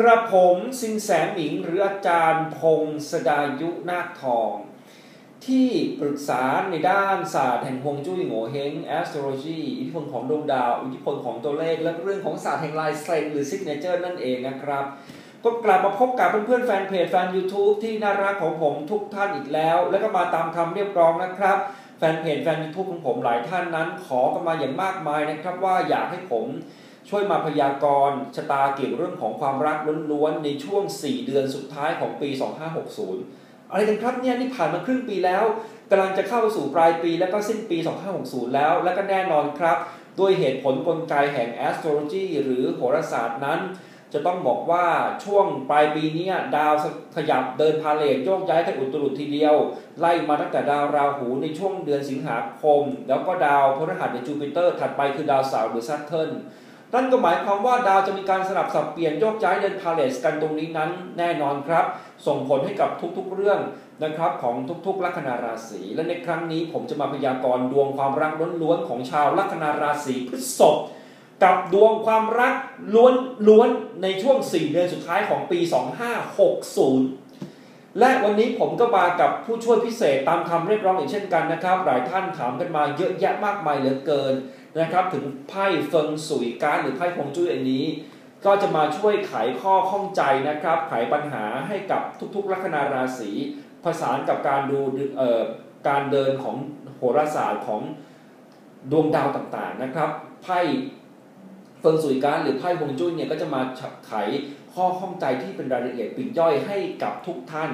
กระผมสินแสหมิงหรืออาจารย์พงศดายุนาคทอง ที่ปรึกษาในด้านศาสตร์แห่งฮวงจุ้ยโงเฮง astrology อิทธิพลของดวงดาว อิทธิพลของตัวเลข และเรื่องของศาสตร์แห่งลายเซ็นหรือ signature นั่นเองนะครับ ก็กลับมาพบกับเพื่อนๆแฟนเพจแฟน YouTube ที่น่ารักของผมทุกท่านอีกแล้ว แล้วก็มาตามคำเรียบร้องนะครับแฟนเพจแฟน YouTube ของผมหลายท่านนั้น ขอกันมาอย่างมากมายนะครับว่าอยากให้ผม ช่วยมาพยากรณ์ชะตาเกี่ยวกับเรื่องของความรักล้วนๆในช่วง 4 เดือนสุดท้ายของปี 2560 อะไรกันครับเนี่ยนี่ผ่านมาครึ่งปีแล้วกำลังจะเข้าสู่ปลายปีแล้วก็สิ้นปี 2560 แล้ว และก็แน่นอนครับ ด้วยเหตุผลกลไกแห่ง astrology หรือโหราศาสตร์นั้น จะต้องบอกว่าช่วงปลายปีนี้ดาวขยับเดินพาเลทโยกย้ายกันอุตรุดทีเดียว ไล่มาตั้งแต่ดาวราหูในช่วงเดือนสิงหาคม แล้วก็ดาวพฤหัสในจูปิเตอร์ถัดไปคือดาวเสาร์หรือซัตเทิร์น นั่นก็หมายความว่าดาวจะมีการสลับสับเปลี่ยนโยกย้ายเดินพาเลสกันตรงนี้นั้นแน่นอนครับ ส่งผลให้กับทุกๆเรื่องนะครับของทุกๆลัคนาราศีและในครั้งนี้ผมจะมาพยากรณ์ดวงความรักล้วนๆของชาวลัคนาราศีพฤษภกับดวงความรักล้วนๆในช่วง 4 เดือนสุดท้ายของปี 2560 และวันนี้ผมก็มากับผู้ช่วยพิเศษตามคำเรียกร้องอีกเช่นกันนะครับ หลายท่านถามกันมาเยอะแยะมากมายเหลือเกิน นะครับ ถึงไพ่เฟิงสุยการหรือไพ่พงจุ้ยอันนี้ ก็จะมาช่วยไขข้อข้องใจนะครับ ไขปัญหาให้กับทุกๆลัคนาราศีผสานกับการดูเอ่อการเดินของโหราศาสตร์ของดวงดาวต่างๆนะครับไพ่เฟิงสุยการหรือไพ่พงจุ้ยเนี่ยก็จะมาไขข้อข้องใจที่เป็นรายละเอียดปิ่นย่อยให้กับทุกท่าน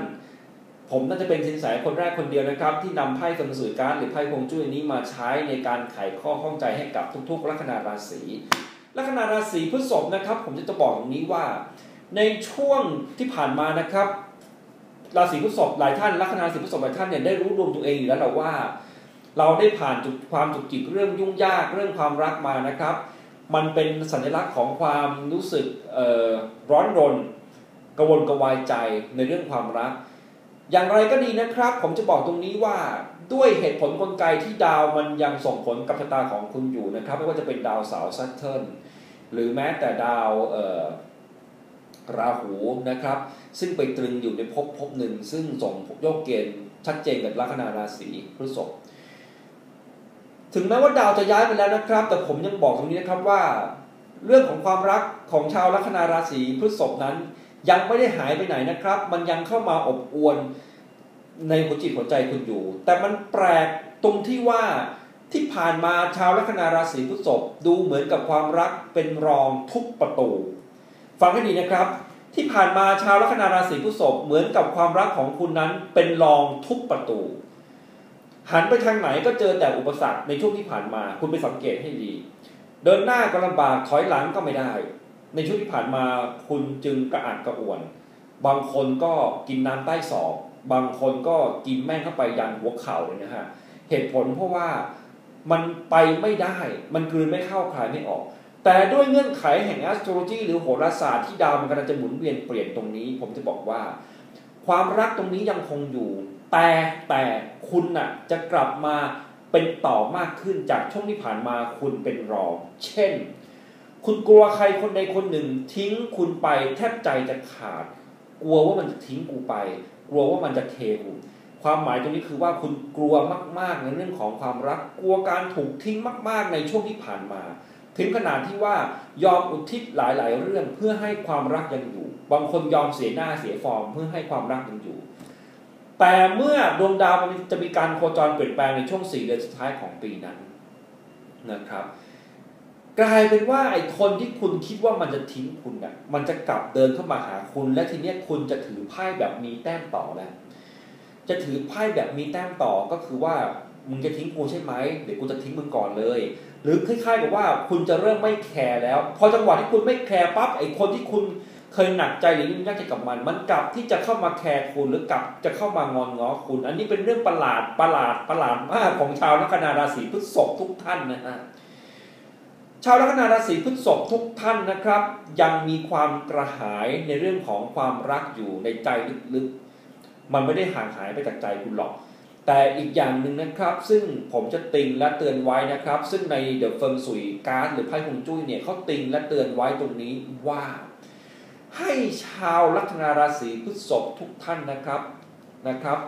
ผมน่าจะเป็นสินแสคนแรกคนเดียวนะครับ ที่นำไพ่สมสุยการหรือไพ่พงจุ้ยนี้มาใช้ในการไขข้อข้องใจให้กับทุกๆลัคนาราศีลัคนาราศีพฤษภนะครับ ผมจะจะบอกตรงนี้ว่า ในช่วงที่ผ่านมานะครับ ราศีพฤษภหลายท่านลัคนาราศีพฤษภหลายท่านเนี่ยได้รู้รวมตัวเองอยู่แล้วเราว่า เราได้ผ่านจุดความจุกจิกเรื่องยุ่งยากเรื่องความรักมานะครับ มันเป็นสัญลักษณ์ของความรู้สึกร้อนรนกระวนกระวายใจในเรื่องความรัก อย่างไรก็ดีนะครับ ผมจะบอกตรงนี้ว่าด้วยเหตุผลกลไกที่ดาวมันยังส่งผลกับชะตาของคุณอยู่นะครับ ไม่ว่าจะเป็นดาวเสาร์ซัตเทิร์นหรือแม้แต่ดาวราหูนะครับ ซึ่งไปตรึงอยู่ในภพภพหนึ่ง ซึ่งส่งโยกเกณฑ์ชัดเจนกับลัคนาราศีพฤษภถึงแม้ว่าดาวจะย้ายไปแล้วนะครับ แต่ผมยังบอกตรงนี้นะครับว่า เรื่องของความรักของชาวลัคนาราศีพฤษภนั้น ยังไม่ได้หายไปไหนนะครับ มันยังเข้ามาอบอวนในหัวจิตหัวใจคุณอยู่ แต่มันแปลกตรงที่ว่าที่ผ่านมาชาวลัคนาราศีพฤษภดูเหมือนกับความรักเป็นรองทุกประตู ฟังให้ดีนะครับ ที่ผ่านมาชาวลัคนาราศีพฤษภเหมือนกับความรักของคุณนั้นเป็นรองทุกประตู หันไปทางไหนก็เจอแต่อุปสรรคในช่วงที่ผ่านมา คุณไปสังเกตให้ดี เดินหน้าก็ลำบากถอยหลังก็ไม่ได้ ในช่วงที่ผ่านมาคุณจึงกระอักกระอ่วน บางคนก็กินน้ำใต้ศอก บางคนก็กินแม่งเข้าไปยันหัวเข่าเลยนะฮะ เหตุผลเพราะว่ามันไปไม่ได้ มันกลืนไม่เข้าคลายไม่ออก แต่ด้วยเงื่อนไขแห่ง astrology หรือโหราศาสตร์ที่ดาวมันกำลังจะหมุนเวียนเปลี่ยนตรงนี้ ผมจะบอกว่า ความรักตรงนี้ยังคงอยู่ แต่แต่คุณน่ะจะกลับมาเป็นต่อมากขึ้นจากช่วงที่ผ่านมาคุณเป็นรอง เช่น คุณกลัวใครคนใดคนหนึ่ง ทิ้งคุณไปแทบใจจะขาด กลัวว่ามันจะทิ้งกูไป กลัวว่ามันจะเทกูความหมายตรงนี้คือว่าคุณกลัวมาก ๆ ในเรื่องของความรัก กลัวการถูกทิ้งมาก ๆ ในช่วงที่ผ่านมา ถึงขนาดที่ว่ายอมอุทิศหลาย ๆ เรื่องเพื่อให้ความรักยังอยู่ บางคนยอมเสียหน้าเสียฟอร์มเพื่อให้ความรักยังอยู่ แต่เมื่อดวงดาวมันจะมีการโคจรเปลี่ยนแปลงในช่วงสี่เดือนสุดท้ายของปีนั้นนะครับ กลายเป็นว่าไอ้คนที่คุณคิดว่ามันจะทิ้งคุณอะมันจะกลับเดินเข้ามาหาคุณ และทีเนี้ยคุณจะถือไพ่แบบมีแต้มต่อแล้วจะถือไพ่แบบมีแต้มต่อก็คือว่ามึงจะทิ้งกูใช่ไหมเดี๋ยวกูจะทิ้งมึงก่อนเลย หรือคล้ายๆกับว่าคุณจะเริ่มไม่แคร์แล้ว พอจังหวะที่คุณไม่แคร์ปั๊บไอ้คนที่คุณเคยหนักใจหรือยุ่งยากใจกับมัน มันกลับที่จะเข้ามาแคร์คุณหรือกลับจะเข้ามางอนง้อคุณ อันนี้เป็นเรื่องประหลาดประหลาดประหลาดมากของชาวนักนาราศีพฤษภทุกท่านนะฮะ ชาวลัคนาราศีพฤษภทุกท่านนะครับ ยังมีความกระหายในเรื่องของความรักอยู่ในใจลึกๆ มันไม่ได้ห่างหายไปจากใจคุณหรอก แต่อีกอย่างหนึ่งนะครับ ซึ่งผมจะติงและเตือนไว้นะครับ ซึ่งในเดอะเฟิร์มสุยการ์ดหรือไพ่ฮงจุ้ยเนี่ยเขาติงและเตือนไว้ตรงนี้ว่า ให้ชาวลัคนาราศีพฤษภทุกท่านนะครับนะครับ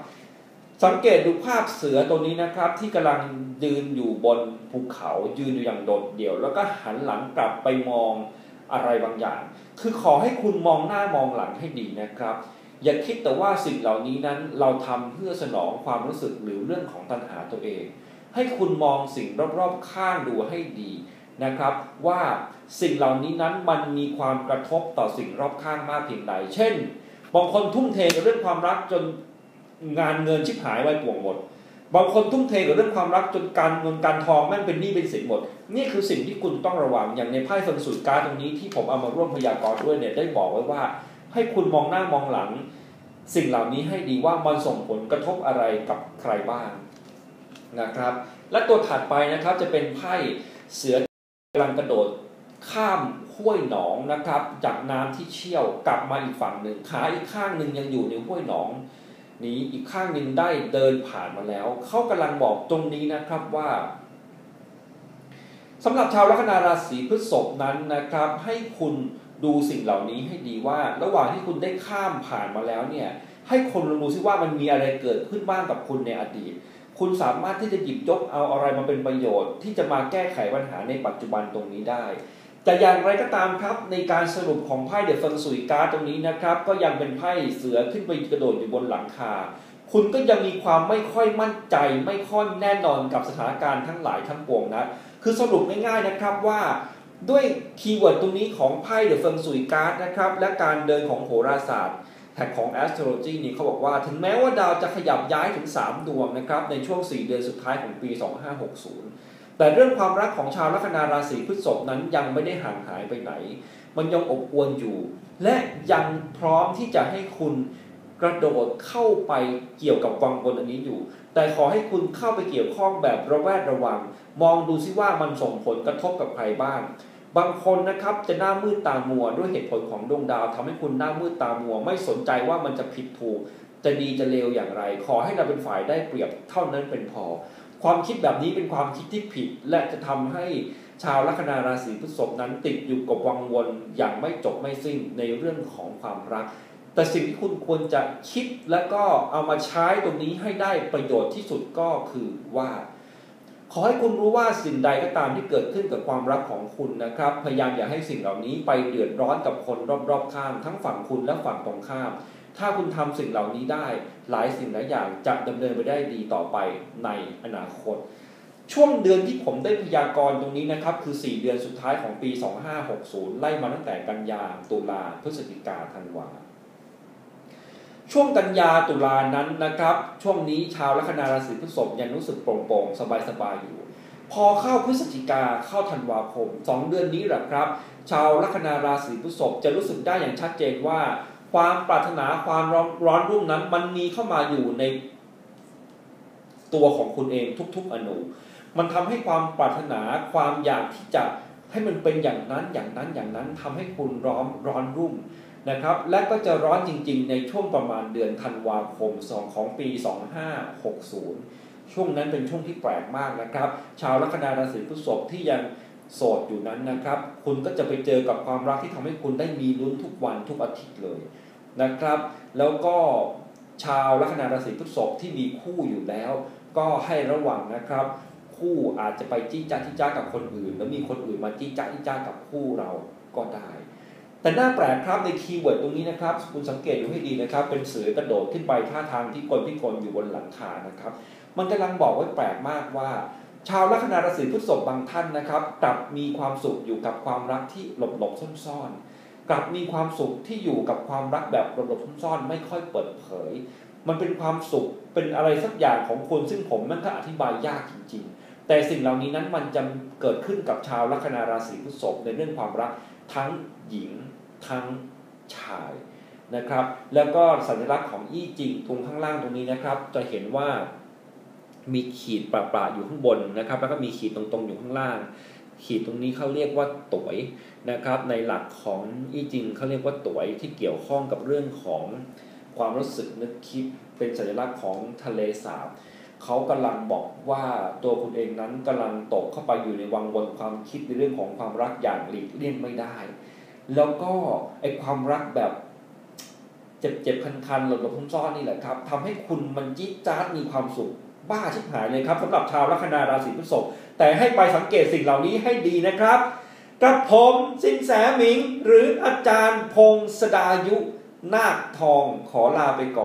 สังเกตดูภาพเสือตัวนี้นะครับ ที่กำลังยืนอยู่บนภูเขายืนอยู่อย่างโดดเดี่ยว แล้วก็หันหลังกลับไปมองอะไรบางอย่าง คือขอให้คุณมองหน้ามองหลังให้ดีนะครับ อย่าคิดแต่ว่าสิ่งเหล่านี้นั้นเราทำเพื่อสนองความรู้สึกหรือเรื่องของตัณหาตัวเอง ให้คุณมองสิ่งรอบๆข้างดูให้ดีนะครับ ว่าสิ่งเหล่านี้นั้นมันมีความกระทบต่อสิ่งรอบข้างมากเพียงใด เช่นบางคนทุ่มเทกับเรื่องความรักจน งานเงินชิบหายไว้ป่วงหมด บางคนทุ่มเทกับเรื่องความรักจนการเงินการทองแม่งเป็นหนี้เป็นสินหมด นี่คือสิ่งที่คุณต้องระวังอย่างในไพ่ฟันสุดการตรงนี้ที่ผมเอามาร่วมพยากรณ์ด้วยเนี่ยได้บอกไว้ว่า ให้คุณมองหน้ามองหลัง สิ่งเหล่านี้ให้ดีว่ามันส่งผลกระทบอะไรกับใครบ้างนะครับ และตัวถัดไปนะครับจะเป็นไพ่เสือกำลังกระโดดข้ามห้วยหนองนะครับ จากน้ำที่เชี่ยวกลับมาอีกฝั่งหนึ่งขาอีกข้างหนึ่งยังอยู่ในห้วยหนอง นี้อีกข้างหนึ่งได้เดินผ่านมาแล้ว เขากำลังบอกตรงนี้นะครับว่าสำหรับชาวลัคนาราศีพฤษภนั้นนะครับ ให้คุณดูสิ่งเหล่านี้ให้ดีว่า ระหว่างที่คุณได้ข้ามผ่านมาแล้วเนี่ย ให้คนลองดูซิว่ามันมีอะไรเกิดขึ้นบ้างกับคุณในอดีต คุณสามารถที่จะหยิบยกเอาอะไรมาเป็นประโยชน์ ที่จะมาแก้ไขปัญหาในปัจจุบันตรงนี้ได้ แต่อย่างไรก็ตามครับในการสรุปของไพ่เดฟังสุยการ์ตรงนี้นะครับ ก็ยังเป็นไพ่เสือขึ้นไปกระโดดอยู่บนหลังคา คุณก็ยังมีความไม่ค่อยมั่นใจ ไม่ค่อยแน่นอนกับสถานการณ์ทั้งหลายทั้งปวงนะคือสรุปง่ายๆนะครับว่าด้วยคีย์เวิร์ดตรงนี้ของไพ่เดฟังสุยการ์ดนะครับและการเดินของโหราศาสตร์แท็กของ astrology นี่เขาบอกว่า ถึงแม้ว่าดาวจะขยับย้ายถึง 3 ดวงนะครับในช่วง 4 เดือนสุดท้ายของปี 2560 แต่เรื่องความรักของชาวลัคนาราศีพฤษภนั้นยังไม่ได้ห่างหายไปไหน มันยังอบอวลอยู่ และยังพร้อมที่จะให้คุณกระโดดเข้าไปเกี่ยวกับวังบนอันนี้อยู่ แต่ขอให้คุณเข้าไปเกี่ยวข้องแบบระแวดระวัง มองดูซิว่ามันส่งผลกระทบกับใครบ้าง บางคนนะครับจะหน้ามืดตามัวด้วยเหตุผลของดวงดาวทำให้คุณหน้ามืดตามัว ไม่สนใจว่ามันจะผิดถูกจะดีจะเลวอย่างไร ขอให้เราเป็นฝ่ายได้เปรียบเท่านั้นเป็นพอ ความคิดแบบนี้เป็นความคิดที่ผิด และจะทำให้ชาวลัคนาราศีพฤษภนั้นติดอยู่กับวังวนอย่างไม่จบไม่สิ้นในเรื่องของความรัก แต่สิ่งที่คุณควรจะคิดและก็เอามาใช้ตรงนี้ให้ได้ประโยชน์ที่สุดก็คือว่า ขอให้คุณรู้ว่าสิ่งใดก็ตามที่เกิดขึ้นกับความรักของคุณนะครับ พยายามอย่าให้สิ่งเหล่านี้ไปเดือดร้อนกับคนรอบๆข้าง ทั้งฝั่งคุณและฝั่งตรงข้าม ถ้าคุณทำสิ่งเหล่านี้ได้หลายสิ่งหลายอย่างจะดำเนินไปได้ดีต่อไปในอนาคต ช่วงเดือนที่ผมได้พยากรณ์ตรงนี้นะครับ คือ 4 เดือนสุดท้ายของปี 2560 ไล่มาตั้งแต่กันยาตุลาพฤศจิกาธันวาช่วงกันยาตุลานั้นนะครับ ช่วงนี้ชาวลัคนาราศีพฤษภยังรู้สึกโปร่งๆ สบายๆอยู่ พอเข้าพฤศจิกาเข้าธันวาคม 2 เดือนนี้แหละครับ ชาวลัคนาราศีพฤษภจะรู้สึกได้อย่างชัดเจนว่า ความปรารถนาความร้อนร้อนรุ่มนั้น มันมีเข้ามาอยู่ในตัวของคุณเองทุก ๆ อนุ มันทำให้ความปรารถนาความอยากที่จะให้มันเป็นอย่างนั้นอย่างนั้นอย่างนั้นทำให้คุณร้อนร้อนรุ่มนะครับ และก็จะร้อนจริง ๆ ในช่วงประมาณเดือนธันวาคม2ของปี 2560 ช่วงนั้นเป็นช่วงที่แปลกมากนะครับ ชาวลัคนาราศีพฤษภที่ยัง โสดอยู่นั้นนะครับ คุณก็จะไปเจอกับความรักที่ทำให้คุณได้มีลุ้นทุกวันทุกอาทิตย์เลยนะครับ แล้วก็ชาวลัคนาราศีพฤษภที่มีคู่อยู่แล้ว ก็ให้ระวังนะครับ คู่อาจจะไปจี้จ้าจี้จ้ากับคนอื่น แล้วมีคนอื่นมาจี้จ้าจี้จ้ากับคู่เราก็ได้ แต่น้าแปลกครับในคีย์เวิร์ดตรงนี้นะครับ คุณสังเกตดูให้ดีนะครับ เป็นเสือกระโดดขึ้นไปท่าทางที่กลที่กลอยู่บนหลังคานะครับ มันกำลังบอกไว้แปลกมากว่า ชาวลัคนาราศีพฤษภบางท่านนะครับกลับมีความสุขอยู่กับความรักที่หลบหลบซ่อนๆกลับมีความสุขที่อยู่กับความรักแบบหลบหลบซ่อนๆไม่ค่อยเปิดเผย มันเป็นความสุขเป็นอะไรสักอย่างของคุณซึ่งผมมันก็อธิบายยากจริง ๆ แต่สิ่งเหล่านี้นั้นมันจะเกิดขึ้นกับชาวลัคนาราศีพฤษภในเรื่องความรักทั้งหญิงทั้งชายนะครับ แล้วก็สัญลักษณ์ของอี้จิงตรงข้างล่างตรงนี้นะครับ จะเห็นว่า มีขีดประปราอยู่ข้างบนนะครับ แล้วก็มีขีดตรงๆอยู่ข้างล่าง ขีดตรงนี้เขาเรียกว่าตวยนะครับ ในหลักของอี้จิงเขาเรียกว่าตวยที่เกี่ยวข้องกับเรื่องของความรู้สึกนึกคิดเป็นสัญลักษณ์ของทะเลสาบเขากำลังบอกว่าตัวคุณเองนั้นกำลังตกเข้าไปอยู่ในวังวนความคิดในเรื่องของความรักอย่างหลีกเลี่ยงไม่ได้ แล้วก็ไอความรักแบบเจ็บเจ็บคันๆหลบหลบซ่อนๆนี่แหละครับทำให้คุณมันจี๊ดจ๊าดมีความสุข บ้าชิบหายเลยครับสำหรับชาวลัคนาราศีพฤษภแต่ให้ไปสังเกตสิ่งเหล่านี้ให้ดีนะครับกับผมสินแสหมิง หรืออาจารย์พงศดายุ นาคทองขอลาไปก่อน